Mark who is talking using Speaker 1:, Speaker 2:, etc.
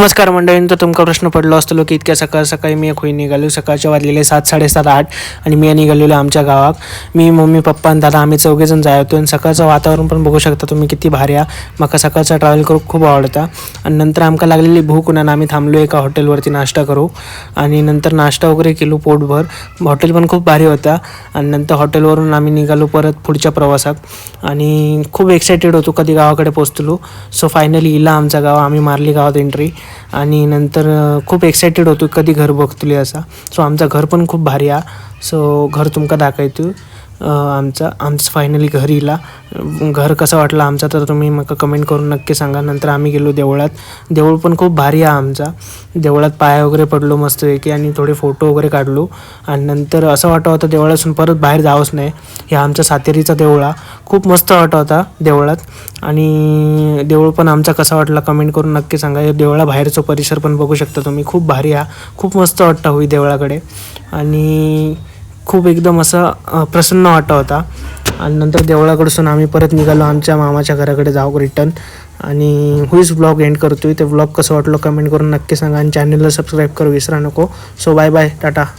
Speaker 1: नमस्कार मंडळींचा तुमका प्रश्न पडलो असतो की इतक्या सकाळ सकाळी मी खुई निघालो सकाळचे वाजलेले सात साडेसात आठ आणि मी निघालेलो आमच्या गावात. मी मम्मी पप्पा आणि दादा आम्ही चौघेजण जाय होतो आणि सकाळचं वातावरण पण बघू शकता तुम्ही किती भारी आहे. म्हाका सकाळचा ट्रॅव्हल करू खूप आवडता. आणि नंतर आमका लागलेली भूक म्हणून आम्ही थांबलो एका हॉटेलवरती नाश्ता करू. आणि नंतर नाश्ता वगैरे केलो पोटभर. हॉटेल पण खूप भारी होता. आणि नंतर हॉटेलवरून आम्ही निघालो परत पुढच्या प्रवासात. आणि खूप एक्सायटेड होतो कधी गावाकडे पोचलो सो फायनली इला आमचा गाव आम्ही मारली गावात एंट्री आणि नंतर खूप एक्सायटेड होतो कधी घर बघतली असा. सो आमचं घर पण खूप भारी आहे सो घर तुमका दाखवतो आमचा आमचं फायनली घरीला घर कसं वाटलं आमचा तर तुम्ही मग कमेंट करून नक्की सांगा. नंतर आम्ही गेलो देवळात. देऊळ पण खूप भारी आहे आमचा. देवळात पाया वगैरे पडलो मस्तपैकी आणि थोडे फोटो वगैरे काढलो. आणि नंतर असं वाटत होतं देवळातून परत बाहेर जावंच नाही. हे आमच्या सातेरीचा देवळा खूप मस्त वाटत होता देवळात. आणि देऊळ पण आमचा कसा वाटला कमेंट करून नक्की सांगा. या देवळा बाहेरचं परिसर पण बघू शकता तुम्ही. खूप भारी आहे. खूप मस्त वाटतं होई देवळाकडे. आणि खूप एकदम असं प्रसन्न वाटत होता. आणि नंतर देवळाकडसून आम्ही परत निघालो. आमच्या मामाच्या घराकडे जाऊ रिटर्न आणि हुईच ब्लॉग एंड करतोय. ते ब्लॉग कसं वाटलं कमेंट करून नक्की सांगा. आणि चॅनलला सबस्क्राईब करू विसरा नको. So bye bye tata.